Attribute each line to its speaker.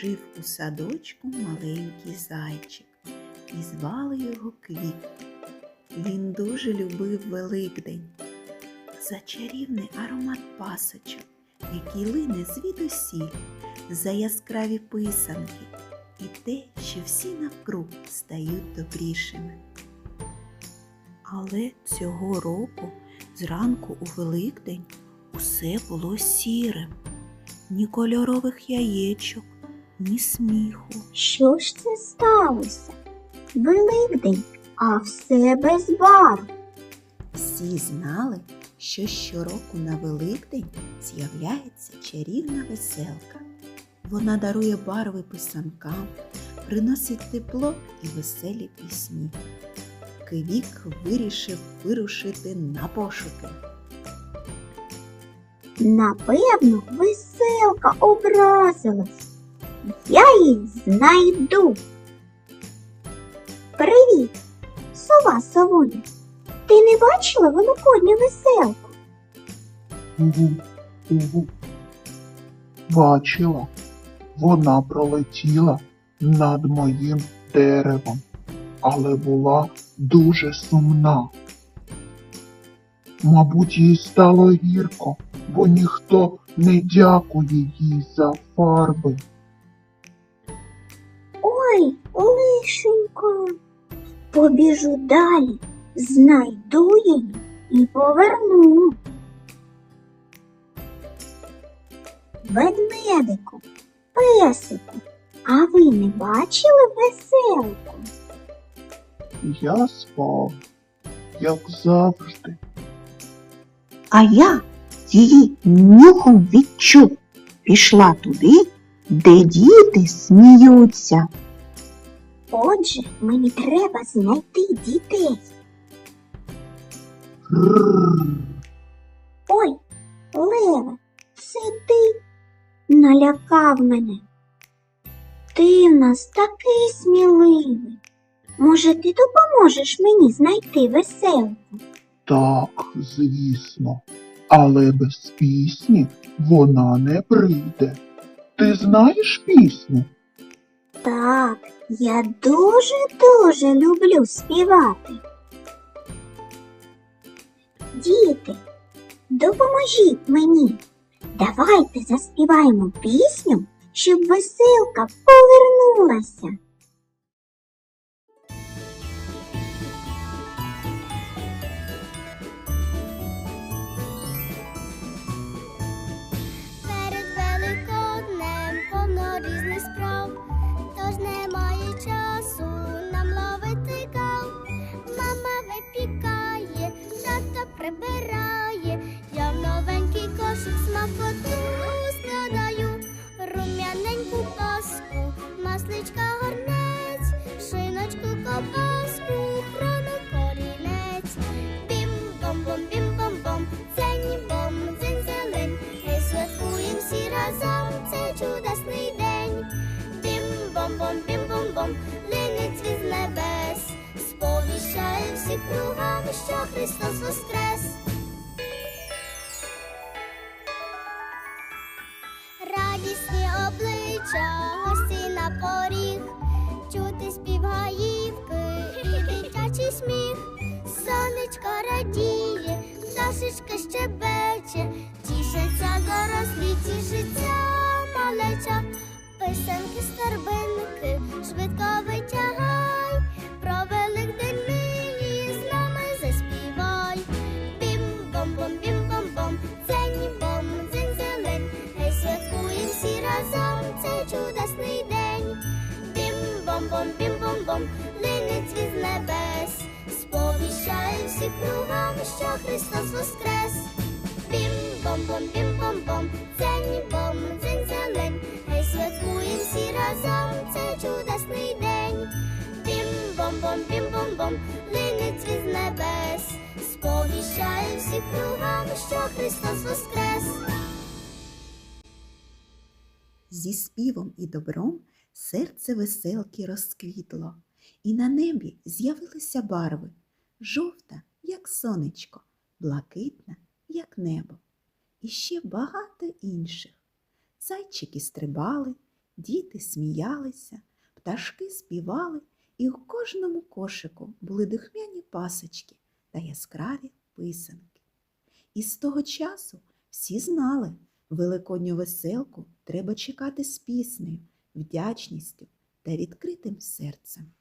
Speaker 1: Жив у садочку маленький зайчик, і звали його Квіт. Він дуже любив Великдень за чарівний аромат пасочок, який лине звідусіль, за яскраві писанки і те, що всі навкруг стають добрішими. Але цього року зранку у Великдень усе було сірим, ні кольорових яєчок, ні сміху.
Speaker 2: Що ж це сталося? Великдень, а все без барв.
Speaker 1: Всі знали, що щороку на Великдень з'являється чарівна веселка. Вона дарує барви писанкам, приносить тепло і веселі пісні. Квік вирішив вирушити на пошуки.
Speaker 2: Напевно, веселка образилась. Я її знайду. Привіт, сова совуля. Ти не бачила великодню веселку?
Speaker 3: Угу, угу. Бачила, вона пролетіла над моїм деревом, але була дуже сумна. Мабуть, їй стало гірко, бо ніхто не дякує їй за фарби.
Speaker 2: Ой, лишенько. Побіжу далі, знайду її і поверну. Ведмедику, песику, а ви не бачили веселку?
Speaker 3: Я спав, як завжди.
Speaker 4: А я її нюхом відчув, пішла туди, де діти сміються.
Speaker 2: Отже, мені треба знайти дітей. Ой, Леве, це ти налякав мене. Ти в нас такий сміливий. Може, ти допоможеш мені знайти веселку?
Speaker 3: Так, звісно, але без пісні вона не прийде. Ти знаєш пісню?
Speaker 2: Так, я дуже-дуже люблю співати. Діти, допоможіть мені. Давайте заспіваємо пісню, щоб веселка повернулася.
Speaker 5: Бім-бом-бом, бім-бом-бом, линить від небес, сповіщає всі кругом, що Христос воскрес. Радісні обличчя, гості на поріг, чути спів гаївки і дитячий сміх. Сонечко радіє, пташечка щебече, тішиться дорослі, тішиться писанки, старбинки, швидко витягай, про Великдень нині з нами заспівай. Бім-бом-бом, бім-бом-бом, дзень-бом, дзень-зелень, гей святкуєм всі разом цей чудесний день. Бім-бом-бом, бім-бом-бом, линить від небес, сповіщає всі кругом, що Христос воскрес. Бім-бом-бом, бім-бом-бом, дзень-бом, дзень-зелень, разом цей чудесний день. Бім-бом, бом-бом, бім-бом-бом, линить із небес, сповіщає всіх кругом, що Христос воскрес.
Speaker 1: Зі співом і добром серце веселки розквітло, і на небі з'явилися барви жовта, як сонечко, блакитна, як небо, і ще багато інших. Зайчики стрибали, діти сміялися, пташки співали, і у кожному кошику були дихмяні пасочки та яскраві писанки. І з того часу всі знали, Великодню веселку треба чекати з піснею, вдячністю та відкритим серцем.